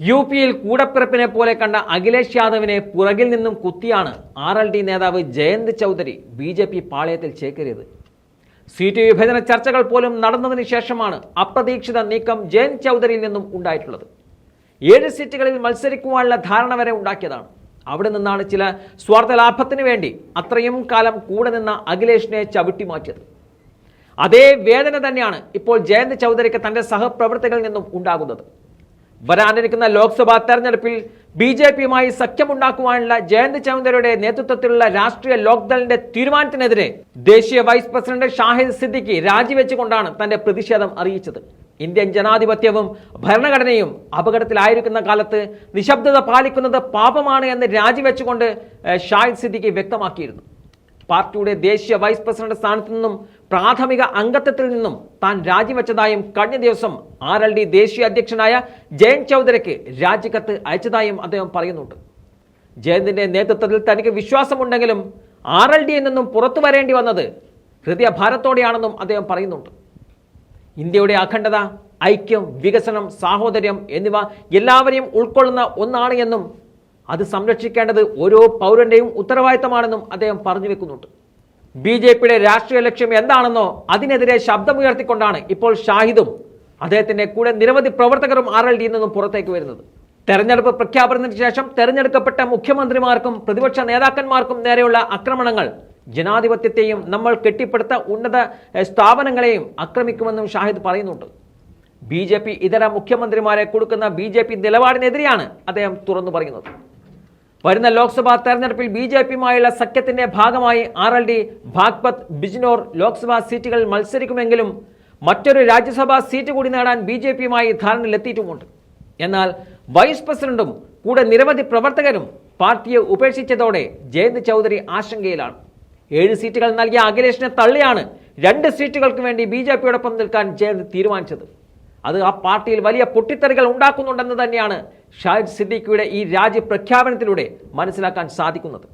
U പിയിൽ കൂടപ്പിറപ്പിനെ പോലെ കണ്ട അഖിലേഷ് യാദവിനെ പുറകിൽ നിന്നും കുത്തിയാണ് ആർ എൽ ഡി നേതാവ് Jayant Chaudhary B J P പാളയത്തിൽ ചേക്കേറിയത്. സീറ്റ് വിഭജന ചർച്ചകൾ പോലും നടന്നതിന് ശേഷമാണ് അപ്രതീക്ഷിത നീക്കം ജയന്ത് ചൗധരിയിൽ നിന്നും ഉണ്ടായിട്ടുള്ളത്. ഏഴ് സീറ്റുകളിൽ മത്സരിക്കുവാനുള്ള ധാരണ വരെ ഉണ്ടാക്കിയതാണ്. അവിടെ നിന്നാണ് ചില സ്വാർത്ഥ ലാഭത്തിന് വേണ്ടി അത്രയും കാലം കൂടെ നിന്ന അഖിലേഷിനെ ചവിട്ടി മാറ്റിയത്. അതേ വേദന തന്നെയാണ് ഇപ്പോൾ ജയന്ത് ചൗധരിക്ക് തന്റെ സഹപ്രവർത്തകരിൽ നിന്നും ഉണ്ടാകുന്നത്. വരാനിരിക്കുന്ന ലോക്സഭാ തെരഞ്ഞെടുപ്പിൽ ബി ജെ പിയുമായി സഖ്യമുണ്ടാക്കുവാനുള്ള ജയന്ത് ചൗധരിയുടെ നേതൃത്വത്തിലുള്ള രാഷ്ട്രീയ ലോക്ദളിന്റെ തീരുമാനത്തിനെതിരെ ദേശീയ വൈസ് പ്രസിഡന്റ് ഷാഹിദ് സിദ്ദിഖി രാജിവെച്ചുകൊണ്ടാണ് തന്റെ പ്രതിഷേധം അറിയിച്ചത്. ഇന്ത്യൻ ജനാധിപത്യവും ഭരണഘടനയും അപകടത്തിലായിരിക്കുന്ന കാലത്ത് നിശബ്ദത പാലിക്കുന്നത് പാപമാണ് എന്ന് രാജിവെച്ചുകൊണ്ട് ഷാഹിദ് സിദ്ദിഖി വ്യക്തമാക്കിയിരുന്നു. പാർട്ടിയുടെ ദേശീയ വൈസ് പ്രസിഡന്റ് സ്ഥാനത്തു നിന്നും പ്രാഥമിക അംഗത്വത്തിൽ നിന്നും താൻ രാജിവെച്ചതായും കഴിഞ്ഞ ദിവസം ആർ എൽ ഡി ദേശീയ അധ്യക്ഷനായ ജയന്ത് ചൗധരിക്ക് രാജിക്കത്ത് അയച്ചതായും അദ്ദേഹം പറയുന്നുണ്ട്. ജയന്തിന്റെ നേതൃത്വത്തിൽ തനിക്ക് വിശ്വാസമുണ്ടെങ്കിലും ആർ എൽ ഡിയിൽ നിന്നും പുറത്തു വരേണ്ടി വന്നത് ഹൃദയഭാരത്തോടെയാണെന്നും അദ്ദേഹം പറയുന്നുണ്ട്. ഇന്ത്യയുടെ അഖണ്ഡത ഐക്യം വികസനം സാഹോദര്യം എന്നിവ എല്ലാവരെയും ഉൾക്കൊള്ളുന്ന ഒന്നാണ് എന്നും അത് സംരക്ഷിക്കേണ്ടത് ഓരോ പൗരന്റെയും ഉത്തരവാദിത്തമാണെന്നും അദ്ദേഹം പറഞ്ഞു വെക്കുന്നുണ്ട്. ബി ജെ പിയുടെ രാഷ്ട്രീയ ലക്ഷ്യം എന്താണെന്നോ അതിനെതിരെ ശബ്ദമുയർത്തിക്കൊണ്ടാണ് ഇപ്പോൾ ഷാഹിദും അദ്ദേഹത്തിന്റെ കൂടെ നിരവധി പ്രവർത്തകരും ആർ എൽ ഡിയിൽ നിന്നും പുറത്തേക്ക് വരുന്നത്. തെരഞ്ഞെടുപ്പ് പ്രഖ്യാപനത്തിന് ശേഷം തെരഞ്ഞെടുക്കപ്പെട്ട മുഖ്യമന്ത്രിമാർക്കും പ്രതിപക്ഷ നേതാക്കന്മാർക്കും നേരെയുള്ള ആക്രമണങ്ങൾ ജനാധിപത്യത്തെയും നമ്മൾ കെട്ടിപ്പടുത്ത ഉന്നത സ്ഥാപനങ്ങളെയും ആക്രമിക്കുമെന്നും ഷാഹിദ് പറയുന്നുണ്ട്. ബി ജെ പി ഇതര മുഖ്യമന്ത്രിമാരെ കൊടുക്കുന്ന ബി ജെ പി നിലപാടിനെതിരെയാണ് അദ്ദേഹം തുറന്നു പറയുന്നത്. വരുന്ന ലോക്സഭാ തെരഞ്ഞെടുപ്പിൽ ബി ജെ പിയുമായുള്ള സഖ്യത്തിന്റെ ഭാഗമായി R L D Baghpat Bijnor Lok Sabha സീറ്റുകളിൽ മത്സരിക്കുമെങ്കിലും മറ്റൊരു രാജ്യസഭാ സീറ്റ് കൂടി നേടാൻ ബി ജെ പിയുമായി ധാരണയിലെത്തിയിട്ടുമുണ്ട്. എന്നാൽ വൈസ് പ്രസിഡന്റും കൂടെ നിരവധി പ്രവർത്തകരും പാർട്ടിയെ ഉപേക്ഷിച്ചതോടെ ജയന്ത് ചൗധരി ആശങ്കയിലാണ്. ഏഴ് സീറ്റുകൾ നൽകിയ അഖിലേഷിനെ തള്ളിയാണ് രണ്ട് സീറ്റുകൾക്ക് വേണ്ടി ബി ജെ പിയോടൊപ്പം നിൽക്കാൻ ജയന്ത് തീരുമാനിച്ചത്. അത് ആ പാർട്ടിയിൽ വലിയ പൊട്ടിത്തെറികൾ ഉണ്ടാക്കുന്നുണ്ടെന്ന് തന്നെയാണ് ഷാഹിദ് സിദ്ദിഖിയുടെ ഈ രാജ്യ പ്രഖ്യാപനത്തിലൂടെ മനസ്സിലാക്കാൻ സാധിക്കുന്നത്.